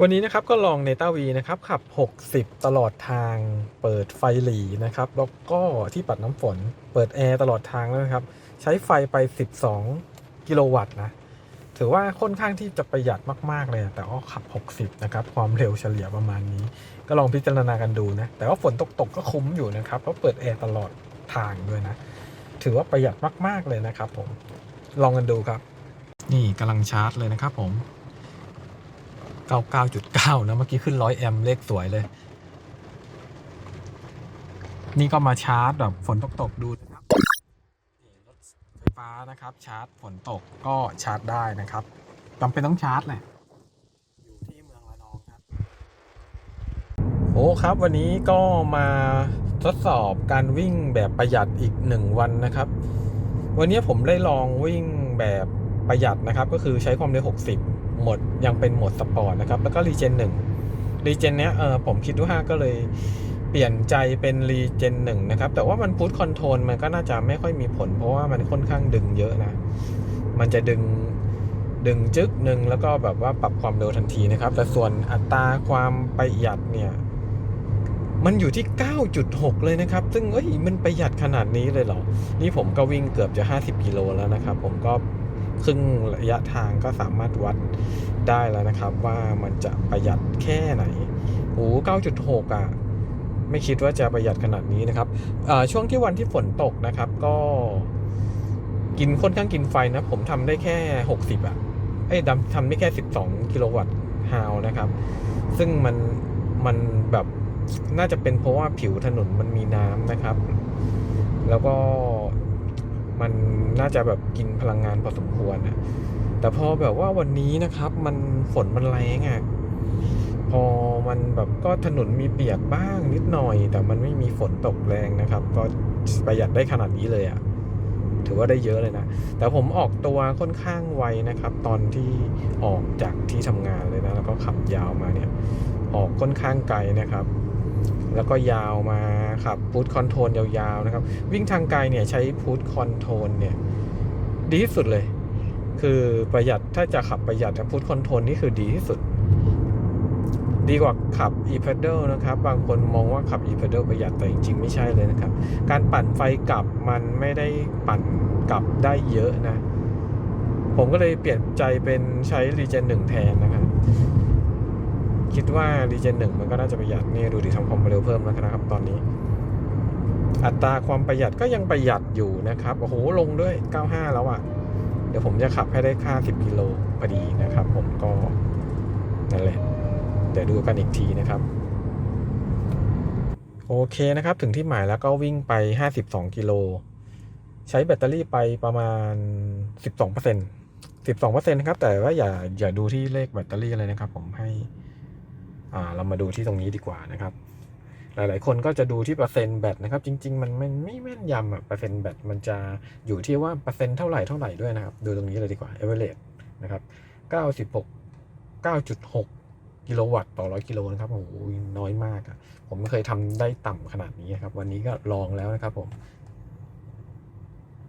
วันนี้นะครับก็ลองเนต้าวีนะครับขับ 60 ตลอดทางเปิดไฟหลีนะครับ แล้วก็ที่ปัดน้ำฝนเปิดแอร์ตลอดทางแล้วนะครับ ใช้ไฟไป 12 กิโลวัตต์นะ ถือว่าค่อนข้างที่จะประหยัดมากๆเลย แต่ก็ขับ 60 นะครับ ความเร็วเฉลี่ยประมาณนี้ ก็ลองพิจารณากันดูนะ แต่ว่าฝนตกๆกก็คุ้มอยู่นะครับ เพราะเปิดแอร์ตลอดทางด้วยนะ ถือว่าประหยัดมากๆเลยนะครับผม ลองกันดูครับ นี่กำลังชาร์จเลยนะครับผม 99.9 นะ เมื่อกี้ขึ้น 100 แอมป์เลขสวยเลย นี่ก็มาชาร์จแบบฝนตกตกดูนะครับรถไฟฟ้านะครับ ชาร์จฝนตกก็ชาร์จได้นะครับจำเป็นต้องชาร์จแหละอยู่ที่เมืองระนองครับ โอ้ครับ วันนี้ก็มาทดสอบการวิ่งแบบประหยัดอีกหนึ่งวันนะครับ วันนี้ผมได้ลองวิ่งแบบประหยัดนะครับ ก็คือใช้ความเร็ว 60 หมดยังเป็นโหมดสปอร์ตนะครับ แล้วก็รีเจน1รีเจนเนี้ยเออผมคิดว่าก็เลยเปลี่ยนใจเป็นรีเจน1นะครับ แต่ว่ามันพุทคอนโทรลมันก็น่าจะไม่ค่อยมีผล เพราะว่ามันค่อนข้างดึงเยอะนะ มันจะดึงดึงจึ๊กหนึ่งแล้วก็แบบว่าปรับความเร็วทันทีนะครับ แต่ส่วนอัตราความประหยัดเนี่ย มันอยู่ที่ 9.6 เลยนะครับ ซึ่งเอ้ยมันประหยัดขนาดนี้เลยเหรอ นี่ผมก็วิ่งเกือบจะ 50 กิโลแล้วนะครับ ผมก็ ครึ่งระยะทางก็สามารถวัดได้แล้วนะครับ ว่ามันจะประหยัดแค่ไหนโอ้9.6 อะ ไม่คิดว่าจะประหยัดขนาดนี้นะครับ ช่วงที่วันที่ฝนตกนะครับ ก็กินค่อนข้างกินไฟนะ ผมทำได้แค่ 60 อะเอ้ยดำทำได้แค่ 12 กิโลวัตต์ฮาวนะครับ ซึ่งมันมันแบบน่าจะเป็นเพราะว่าผิวถนนมันมีน้ำนะครับ แล้วก็ มันน่าจะแบบกินพลังงานพอสมควรนะแต่พอแบบว่าวันนี้นะครับ มันฝนมันแรงอะ่ะพอมันแบบก็ถนนมีเปียกบ้างนิดหน่อย แต่มันไม่มีฝนตกแรงนะครับ ก็ประหยัดได้ขนาดนี้เลยอะ่ะถือว่าได้เยอะเลยนะ แต่ผมออกตัวค่อนข้างไวนะครับ ตอนที่ออกจากที่ทำงานเลยนะ แล้วก็ขับยาวมาเนี่ย ออกค่อนข้างไกลนะครับ แล้วก็ยาวมาขับพุทคอนโทรลยาวๆนะครับ วิ่งทางไกลเนี่ยใช้พุทคอนโทรลเนี่ยดีที่สุดเลย คือประหยัดถ้าจะขับประหยัดพุทคอนโทรลนี่คือดีที่สุด ดีกว่าขับ e p e d a l นะครับ บางคนมองว่าขับ e p e d a l ประหยัดแต่จริงๆ ไม่ใช่เลยนะครับ การปั่นไฟกลับมันไม่ได้ปั่นกลับได้เยอะนะ ผมก็เลยเปลี่ยนใจเป็นใช้ Regen 1 แทนนะครับ คิดว่า Regen 1มันก็น่าจะประหยัดเนี่ยดูดิทำความเร็วเพิ่มแล้วนะครับตอนนี้ อัตราความประหยัดก็ยังประหยัดอยู่นะครับโอ้โหลงด้วย 95 แล้วอะ่ะ เดี๋ยวผมจะขับให้ได้ค่า 10กิโลพอดีนะครับ ผมก็นั่นแหละเดี๋ยวดูกันอีกทีนะครับโอเคนะครับ ถึงที่หมายแล้วก็วิ่งไป 52 กิโล ใช้แบตเตอรี่ไปประมาณ 12% 12%นะครับ แต่ว่าอย่าอย่าดูที่เลขแบตเตอรี่เลยนะครับ ผมให้ เรามาดูที่ตรงนี้ดีกว่านะครับ หลายๆ คนก็จะดูที่เปอร์เซ็นต์แบตนะครับ จริงๆมันมันไม่แม่นยำอะเปอร์เซ็นต์แบตมันจะอยู่ที่ว่าเปอร์เซ็นต์เท่าไหร่เท่าไหร่ด้วยนะครับ ดูตรงนี้เลยดีกว่า average นะครับ96 9.6กิโลวัตต์ต่อ100กิโลนะครับโอ้โหน้อยมากอะผมไม่เคยทำได้ต่ำขนาดนี้ครับ วันนี้ก็ลองแล้วนะครับผม